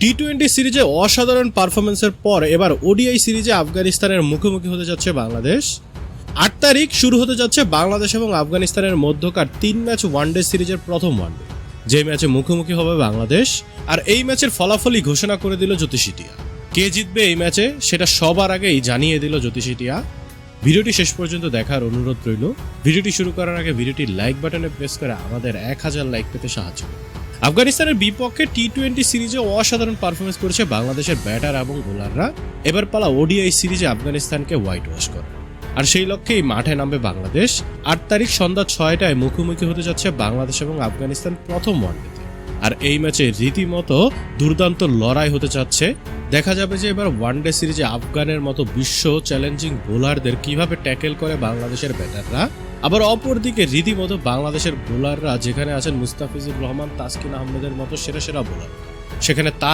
T twenty সিরিজে অসাধারণ পারফরমেন্সের পর এবার ওডিআই সিরিজে আফগানিস্তানের মুখোমুখি হতে যাচ্ছে বাংলাদেশ। আট তারিখ শুরু হতে যাচ্ছে বাংলাদেশ এবং আফগানিস্তানের মধ্যকার তিন ম্যাচ ওয়ানডে সিরিজের প্রথম ওয়ানডে। যে ম্যাচে মুখোমুখি হবে বাংলাদেশ, আর এই ম্যাচের ফলাফলই ঘোষণা করে দিল জ্যোতিষিটিয়া কে জিতবে এই ম্যাচে সেটা সবার আগেই জানিয়ে দিল জ্যোতিষিটিয়া ভিডিওটি শেষ পর্যন্ত দেখার অনুরোধ রইল। ভিডিওটি শুরু করার আগে ভিডিওটি লাইক বাটনে প্রেস করে আমাদের এক হাজার লাইক পেতে সাহায্য করুন। আফগানিস্তানের বিপক্ষে টি টোয়েন্টি সিরিজে অসাধারণ পারফরমেন্স করেছে বাংলাদেশের ব্যাটার এবং বোলাররা এবার পালা ওডিআই সিরিজে আফগানিস্তানকে হোয়াইট ওয়াশ করে। আর সেই লক্ষ্যেই মাঠে নামবে বাংলাদেশ। আট তারিখ সন্ধ্যা ছয়টায় মুখোমুখি হতে যাচ্ছে বাংলাদেশ এবং আফগানিস্তান প্রথম ওয়ানডেতে। আর এই ম্যাচে রীতিমতো দুর্দান্ত লড়াই হতে যাচ্ছে দেখা যাবে যে এবার ওয়ানডে সিরিজে আফগানের মতো বিশ্ব চ্যালেঞ্জিং বোলারদের কীভাবে ট্যাকেল করে বাংলাদেশের ব্যাটাররা আবার অপরদিকে রীতিমতো বাংলাদেশের বোলাররা যেখানে আছেন মুস্তাফিজুর রহমান, তাসকিন আহমেদের মতো সেরা সেরা বোলার সেখানে তার